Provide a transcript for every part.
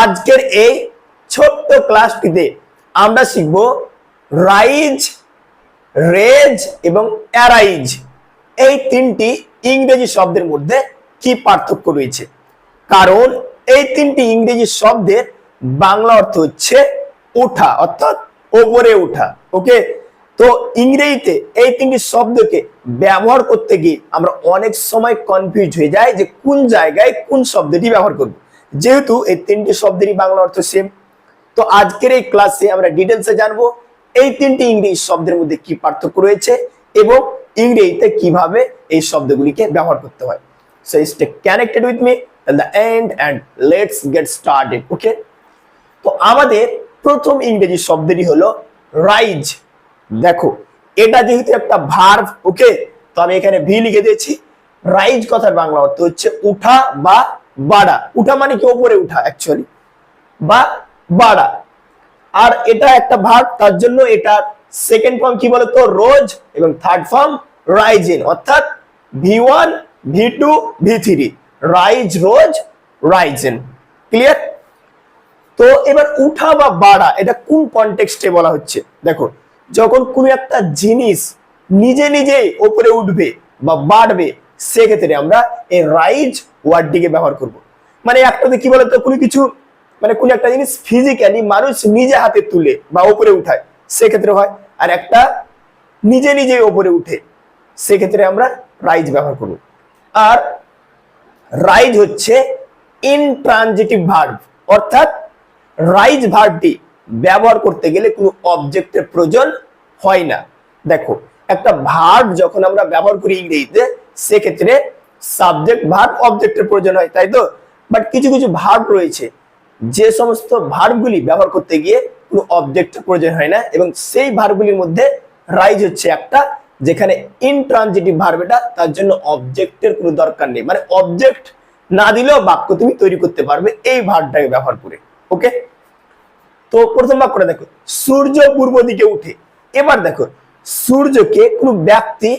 আজকের এই ছোট্ট ক্লাসটিতে আমরা শিখব রাইজ, রেজ এবং অ্যারাইজ। এই তিনটি ইংরেজি শব্দের মধ্যে কি পার্থক্য রয়েছে? কারণ এই তিনটি ইংরেজি শব্দের বাংলা অর্থ হচ্ছে ওঠা অর্থাৎ ওপরে ওঠা ওকে? তো ইংরেজিতে এই তিনটি শব্দকে ব্যবহার করতে গিয়ে আমরা অনেক সময় কনফিউজ হয়ে যাই যে কোন জায়গায় কোন শব্দটি ব্যবহার করব। যেহেতু এই তিনটি শব্দেরই বাংলা অর্থ সেম তো আজকের এই ক্লাসে আমরা ডিটেলসে জানব এই তিনটি ইংরেজি শব্দের মধ্যে কি পার্থক্য রয়েছে এবং ইংরেজিতে কীভাবে এই শব্দগুলিকে ব্যবহার করতে হয়। So stay connected with me the end and let's get started okay তো আমাদের প্রথম ইংরেজি শব্দটি হলো রাইজ দেখো, এটা যেহেতু একটা ভার্ব ওকে তো আমি এখানে ভি লিখে দিয়েছি। রাইজ কথার বাংলা অর্থ হচ্ছে উঠা বা বাড়া, উঠা মানে কি? ওপরে উঠা অ্যাকচুয়ালি বা বাড়া। আর এটা একটা ভার্ব তার জন্য এটা সেকেন্ড ফর্ম কি বলতো? রোজ এবং থার্ড ফর্ম রাইজিন অর্থাৎ V one V two V three rise rose risen clear তো এবার উঠা বা বাড়া, এটা কোন কনটেক্সটে বলা হচ্ছে? দেখো, যখন কোনো একটা জিনিস নিজে নিজেই ওপরে উঠবে বা বাড়বে সেক্ষেত্রে আমরা এই রাইজ ওয়ার্ডটিকে ব্যবহার করব। মানে একটাতে কি বলতো, কোনো কিছু মানে কোন একটা জিনিস ফিজিক্যালি মানুষ নিজে হাতে তুলে বা ওপরে উঠায়, সেক্ষেত্রে হয়। আর একটা নিজে নিজে ওপরে উঠে, সেক্ষেত্রে আমরা রাইজ ব্যবহার করব। আর রাইজ হচ্ছে ইনট্রানজিটিভ ভার্ব অর্থাৎ রাইজ ভার্বটি ব্যবহার করতে গেলে কোনো অবজেক্টের প্রয়োজন হয় না। দেখো, একটা ভার্ব যখন আমরা ব্যবহার করি ইংরেজিতে সেক্ষেত্রে সাবজেক্ট ভার্ব অবজেক্টের প্রয়োজন হয়, তাই তো? বাট কিছু কিছু ভার্ব রয়েছে। যে সমস্ত ভার্বগুলি ব্যবহার করতে গিয়ে কোনো অবজেক্টের প্রয়োজন হয় না এবং সেই ভার্বগুলির মধ্যে রাইজ হচ্ছে একটা, যেখানে ইনট্রানজিটিভ ভার্ব এটা, তার জন্য অবজেক্টের কোনো দরকার নেই। মানে অবজেক্ট না দিলেও বাক্য তুমি তৈরি করতে পারবে এই ভার্বটাকে ব্যবহার করে। ওকে তো প্রথম বাক্যটা দেখো, সূর্য পূর্ব দিকে উঠে। এবার দেখো, সূর্যকে কোনো ব্যক্তি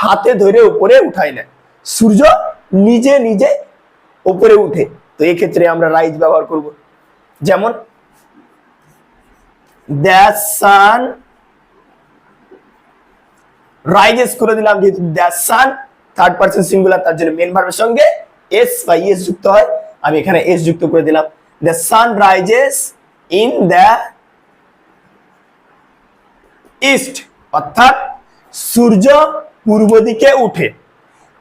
হাতে ধরে উপরে উঠায় না সূর্য নিজে নিজে উপরে উঠে। তো এক্ষেত্রে আমরা রাইজ ব্যবহার করব। যেমন, দ্য সান, রাইজেস করে দিলাম যেহেতু the sun third person singular তার জন্য মেন ভার্বের সঙ্গে এস বা ইএস যুক্ত হয়। আমি এখানে এস যুক্ত করে দিলাম। The sun rises in the east, অর্থাৎ সূর্য পূর্ব দিকে উঠে।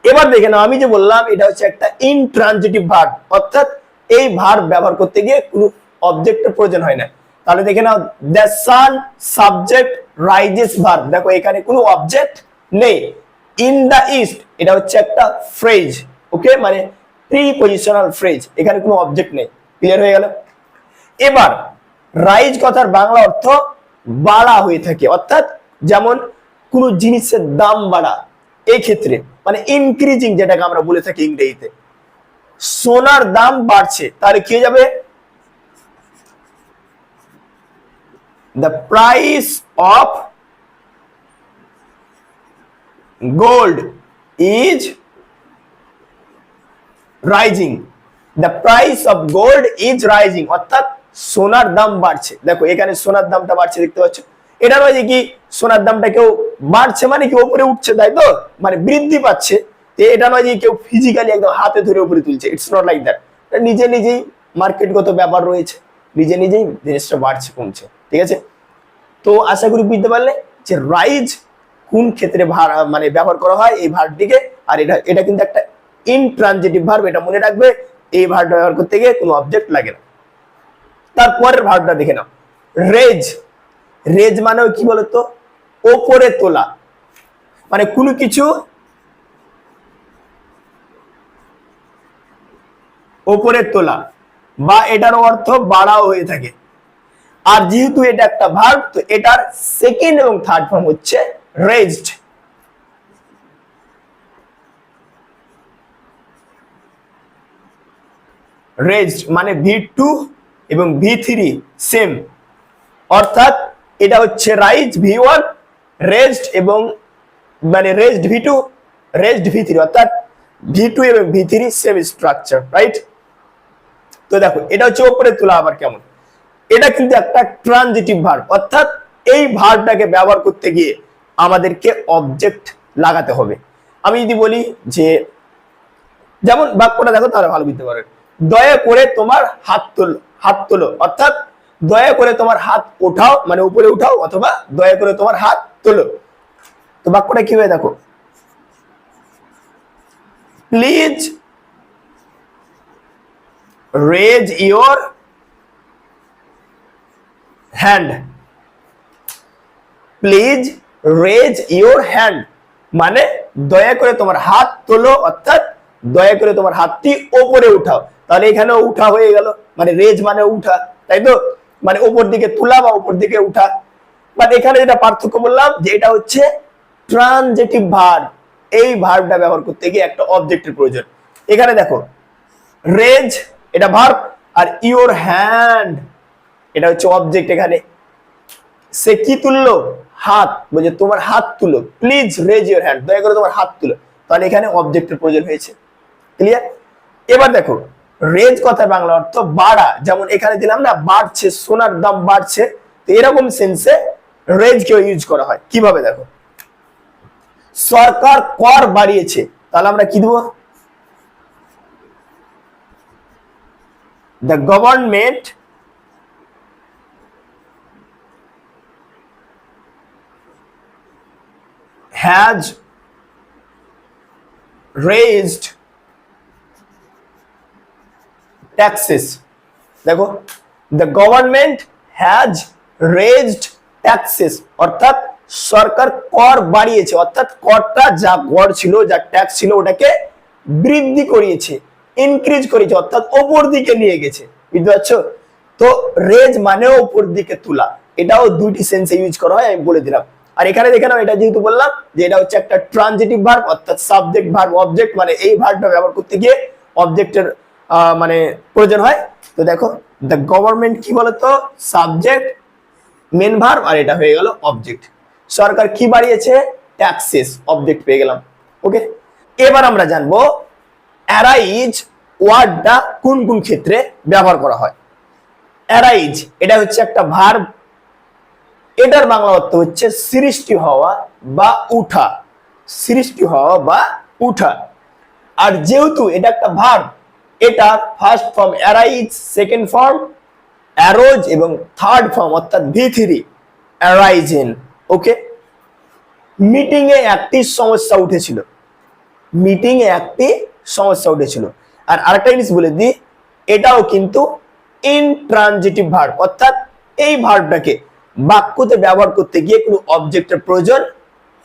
এবার দেখে নাও, আমি যে বললাম, এটা হচ্ছে একটা ইনট্রানজিটিভ ভার্ব অর্থাৎ এই ভার্ব ব্যবহার করতে গিয়ে কোনো অবজেক্টের প্রয়োজন হয় না। তাহলে দেখে নাও the sun subject rises verb দেখো এখানে কোনো অবজেক্ট নেই। ইন দ্য ইস্ট এটা হচ্ছে একটা ফ্রেজ ওকে মানে প্রিপজিশনাল ফ্রেজ এখানে কোনো অবজেক্ট নেই। ক্লিয়ার হয়ে গেল? এবার রাইজ কথার বাংলা অর্থ বাড়া হয়ে থাকে, অর্থাৎ যেমন কোনো জিনিসের দাম বাড়া এই ক্ষেত্রে মানে ইনক্রিজিং যেটাকে আমরা বলে থাকি ইংরেজিতে, সোনার দাম বাড়ছে, তাহলে কি যাবে? The price of gold is rising the price of gold is rising অর্থাৎ সোনার দাম বাড়ছে। দেখো, এখানে সোনার দামটা বাড়ছে, দেখতে পাচ্ছ? এটা নয় যে কি সোনার দামটা কেউ বাড়ছে মানে কি উপরে উঠছে, তাই তো? মানে বৃদ্ধি পাচ্ছে। এটা নয় যে কেউ ফিজিক্যালি একদম হাতে ধরে উপরে তুলছে। ইটস নট লাইক দ্যাট নিজে নিজেই মার্কেটগত ব্যাপার রয়েছে। নিজে নিজেই জিনিসটা বাড়ছে, কমছে। ঠিক আছে? তো আশা করি বুঝতে পারলে যে রাইজ কোন ক্ষেত্রে মানে ব্যবহার করা হয় এই ভার্বটিকে আর এটা এটা কিন্তু একটা ইনট্রানজিটিভ ভার্ব এটা মনে রাখবে, এই ভার্বটা ব্যবহার করতে গিয়ে কোনো অবজেক্ট লাগে না। তারপরের ভার্বটা দেখে নাও। রেজ। রেজ মানে কি বলতো? ওপরে তোলা। মানে কোনো কিছু ওপরে তোলা বা এটার অর্থ বাড়াও হয়ে থাকে। আর যেহেতু এটা একটা ভার্ব তো এটার সেকেন্ড এবং থার্ড ফর্ম হচ্ছে রেজড রেজড মানে ভি টু এবং ভি থ্রি সেম অর্থাৎ এটা হচ্ছে রাইজ ভি ওয়ান, রেজড এবং মানে raised V two, raised V three, অর্থাৎ ভি টু এবং V three same structure right তো দেখো, এটা হচ্ছে ওপরে তোলা আবার কেমন? এটা কিন্তু একটা ট্রানজিটিভ ভার্ব অর্থাৎ এই ভার্বটাকে ব্যবহার করতে গিয়ে আমাদেরকে অবজেক্ট লাগাতে হবে। আমি যদি বলি যে, যেমন বাক্যটা দেখো, তাহলে ভালো বুঝতে পারবে। দয়া করে তোমার হাত তোলো হাত তোলো, অর্থাৎ দয়া করে তোমার হাত ওঠাও মানে উপরে উঠাও, অথবা দয়া করে তোমার হাত তোলো। তো বাক্যটা কি হয়ে দেখো? Please raise your hand please raise your hand মানে দয়া করে তোমার হাত তোলো, অর্থাৎ দয়া করে তোমার হাতটি ওপরে উঠাও। তাহলে এখানে উঠা হয়ে গেল। মানে রেজ মানে উঠা, তাই তো? মানে উপর দিকে তোলা বা উপর দিকে উঠা। বাট এখানে যেটা পার্থক্য বললাম, যে এটা হচ্ছে ট্রানজেটিভ ভার্ব এই ভার্বটা ব্যবহার করতে গিয়ে একটা অবজেক্টের প্রয়োজন। এখানে দেখো, রেজ, এটা ভার্ব আর ইওর হ্যান্ড, এটা হচ্ছে অবজেক্ট এখানে। সে কি তুললো? হাত, বলছে তোমার হাত তুলো। প্লিজ রেজ ইউর হ্যান্ড দয়া করে তোমার হাত তুলো। তাহলে এখানে অবজেক্টের প্রয়োজন হয়েছে। ক্লিয়ার এবার দেখো রেজ কথার বাংলা অর্থ বাড়া। যেমন এখানে দিলাম না, বাড়ছে, সোনার দাম বাড়ছে। তো এরকম সেন্সে রেজ কেউ ইউজ করা হয়। কীভাবে দেখো? সরকার কর বাড়িয়েছে। তাহলে আমরা কি দেবো? The government has raised taxes. দেখো, the government has raised taxes. অর্থাৎ সরকার কর বাড়িয়েছে, অর্থাৎ করটা যা কর ছিল, যা ট্যাক্স ছিল, ওটাকে বৃদ্ধি করিয়েছে ইনক্রিজ করেছে অর্থাৎ ওপর দিকে নিয়ে গেছে। বুঝতে পারছ? তো রেজ মানেও ওপর দিকে তোলা। এটাও দুইটি সেন্সে ইউজ করা হয়, আমি বলে দিলাম। আর এখানে দেখে নাও, এটা যেহেতু বললাম, যে এটা হচ্ছে একটা ট্রানজিটিভ ভার্ব অর্থাৎ সাবজেক্ট ভার্ব অবজেক্ট মানে এই ভার্বটা ব্যবহার করতে গিয়ে অবজেক্টের মানে প্রয়োজন হয়। তো দেখো দ্য গভর্নমেন্ট কি বলতো? সাবজেক্ট মেন ভার্ব আর এটা হয়ে গেল অবজেক্ট সরকার কি বাড়িয়েছে? ট্যাক্সেস অবজেক্ট পেয়ে গেলাম। ওকে এবার আমরা জানব অ্যারাইজ ওয়ার্ডটা কোন কোন ক্ষেত্রে ব্যবহার করা হয়? অ্যারাইজ এটা হচ্ছে একটা ভার্ব এটার বাংলা অর্থ হচ্ছে সৃষ্টি হওয়া বা উঠা। সৃষ্টি হওয়া বা উঠা। আর যেহেতু এটা একটা ভার্ব এটা first form arise second form arose এবং থার্ড ফর্ম অর্থাৎ V three arisen okay meeting এ একটি সমস্যা উঠেছিল। মিটিং এ একটি সমস্যা উঠেছিল। আর আরেকটা জিনিস বলে দিই, এটাও কিন্তু ইনট্রানজিটিভ ভার্ব অর্থাৎ এই ভার্বটাকে বাক্যতে ব্যবহার করতে গিয়ে কোনো অবজেক্টের প্রয়োজন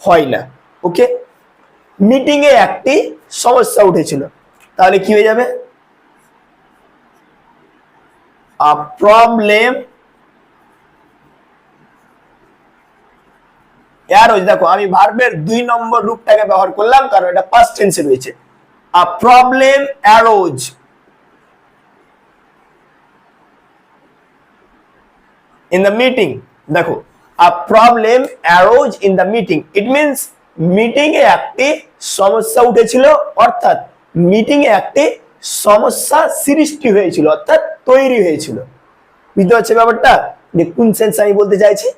হয় না ওকে মিটিং এ একটি সমস্যা উঠেছিল। তাহলে কি হয়ে যাবে? আ প্রবলেম অ্যারোজ দেখো, আমি ভার্বের দুই নম্বর রূপটাকে ব্যবহার করলাম, কারণ এটা পাস্ট টেন্সে রয়েছে। A problem arose in the meeting দেখো a problem arose in the meeting it means meeting এ একটি সমস্যা উঠেছিল, অর্থাৎ মিটিং এ একটি সমস্যা সৃষ্টি হয়েছিল, অর্থাৎ তৈরি হয়েছিল। বুঝতে পারছে ব্যাপারটা? যে কোন সেন্স আমি বলতে চাইছি?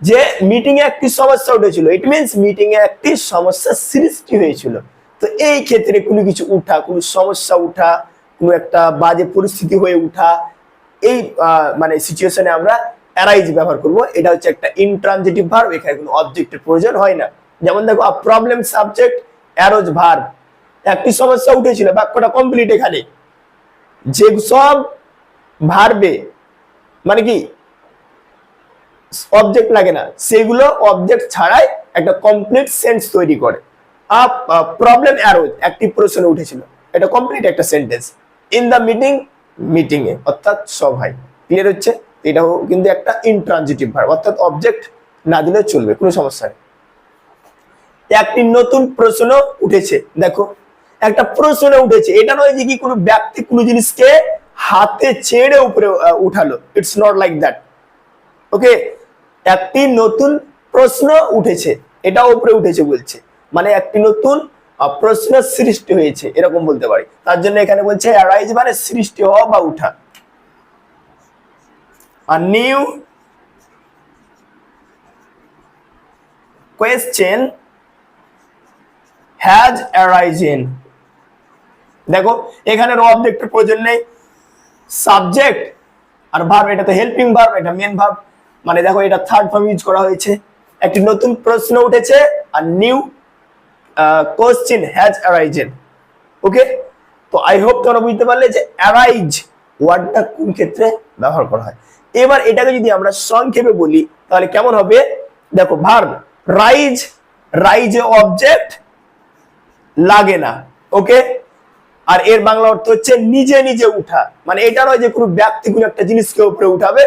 যে মিটিং এ একটি সমস্যা উঠেছিল। ইট মিনস মিটিং এ একটি সমস্যা সৃষ্টি হয়েছিল। তো এই ক্ষেত্রে কোনো কিছু উঠা, কোনো সমস্যা উঠা, কোনো একটা বাজে পরিস্থিতি হয়ে উঠা, এই মানে সিচুয়েশনে আমরা অ্যারাইজ ব্যবহার করব। এটা হচ্ছে একটা ইনট্রানজিটিভ ভার্ব এখানে কোনো অবজেক্টের প্রয়োজন হয় না। যেমন দেখো প্রবলেম সাবজেক্ট অ্যারোজ ভার্ব একটি সমস্যা উঠেছিল, বাক্যটা কমপ্লিট এখানে। যে সব ভার্বে মানে কি অবজেক্ট লাগে না, সেগুলো অবজেক্ট ছাড়াই একটা কমপ্লিট সেন্স তৈরি করে। প্রবলেম একটি প্রশ্ন উঠেছিল। এটা কমপ্লিট একটা sentence in the meeting meeting এ, অর্থাৎ সভায়। ক্লিয়ার হচ্ছে? এটাও কিন্তু একটা ইনট্রানজিটিভ ভার্ব অর্থাৎ অবজেক্ট না দিলে চলবে, কোনো সমস্যা নেই। একটি নতুন প্রশ্ন উঠেছে, দেখো। একটা প্রশ্ন উঠেছে। এটা নয় যে কি কোনো ব্যক্তি কোনো জিনিসকে হাতে ছেড়ে উপরে উঠালো। It's not like that okay একটি নতুন প্রশ্ন উঠেছে। এটা উপরে উঠেছে বলছে। মানে একটি নতুন প্রশ্ন সৃষ্টি হয়েছে, এরকম বলতে পারি। তার জন্য এখানে বলছে অ্যারাইজ মানে সৃষ্টি হওয়া বা উঠা। A new question has arisen দেখো, এখানে অবজেক্টের প্রয়োজন নেই। সাবজেক্ট আর ভার্ব এটা তো হেল্পিং ভার্ব এটা মেন ভার্ব মানে দেখো, এটা থার্ড ফর্ম ইউজ করা হয়েছে। একটি নতুন প্রশ্ন উঠেছে a new question has arisen okay তো আই হোপ তোমরা বুঝতে পারলে যে অ্যারাইজ ওয়ার্ডটা কোন ক্ষেত্রে ব্যবহার করা হয়। এবার এটাকে যদি আমরা সংক্ষেপে বলি, তাহলে কেমন হবে? দেখো ভার্ব রাইজ রাইজে অবজেক্ট লাগে না। ওকে আর এর বাংলা অর্থ হচ্ছে নিজে নিজে উঠা। মানে এটা নয় যে কোনো ব্যক্তি কোনো একটা জিনিসকে উপরে উঠাবে,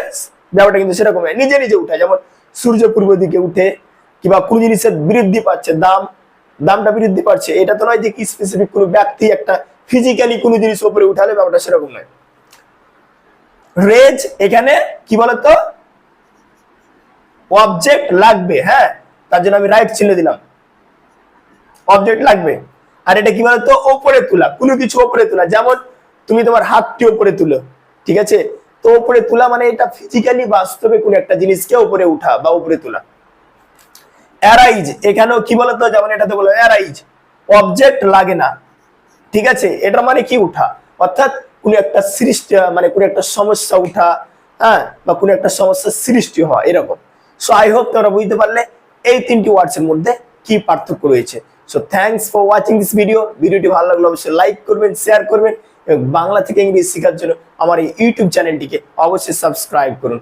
ব্যাপারটা কিন্তু সেরকম নিজে নিজে উঠা। যেমন সূর্য পূর্ব দিকে উঠে কিংবা কোনো জিনিসের বৃদ্ধি পাচ্ছে, দাম, দামটা বৃদ্ধি পাচ্ছে, এটা তো নয় যে কি স্পেসিফিক কোনো ব্যক্তি একটা ফিজিক্যালি কোনো জিনিস উপরে উঠালে ব্যাপারটা সেরকম নয়। রেজ এখানে কি বলতো? অবজেক্ট লাগবে হ্যাঁ? তার জন্য আমি রাইট চিহ্ন দিলাম। অবজেক্ট লাগবে। আর এটা কি বলতো? ওপরে তোলা। কোনো কিছু ওপরে তোলা। যেমন তুমি তোমার হাতটি ওপরে তুলো, ঠিক আছে? তো ওপরে তোলা মানে এটা ফিজিক্যালি বাস্তবে কোনো একটা জিনিসকে উপরে উঠা বা উপরে তোলা। অ্যারাইজ এখানেও কি বলতো? যেমন এটাতে বলো অ্যারাইজ অবজেক্ট লাগে না, ঠিক আছে? এটা মানে কি উঠা? অর্থাৎ কোনো একটা সৃষ্টি মানে কোনো একটা সমস্যা উঠা হ্যাঁ? বা কোনো একটা সমস্যার সৃষ্টি হওয়া, এরকম। সো আই হোপ তোমরা বুঝতে পারলে এই তিনটি ওয়ার্ডস এর মধ্যে কি পার্থক্য রয়েছে। So thanks for watching this video ভিডিওটি ভালো লাগলে অবশ্যই লাইক করবেন শেয়ার করবেন এবং বাংলা থেকে ইংলিশ শেখার জন্য আমার এই ইউটিউব চ্যানেলটিকে অবশ্যই সাবস্ক্রাইব করুন।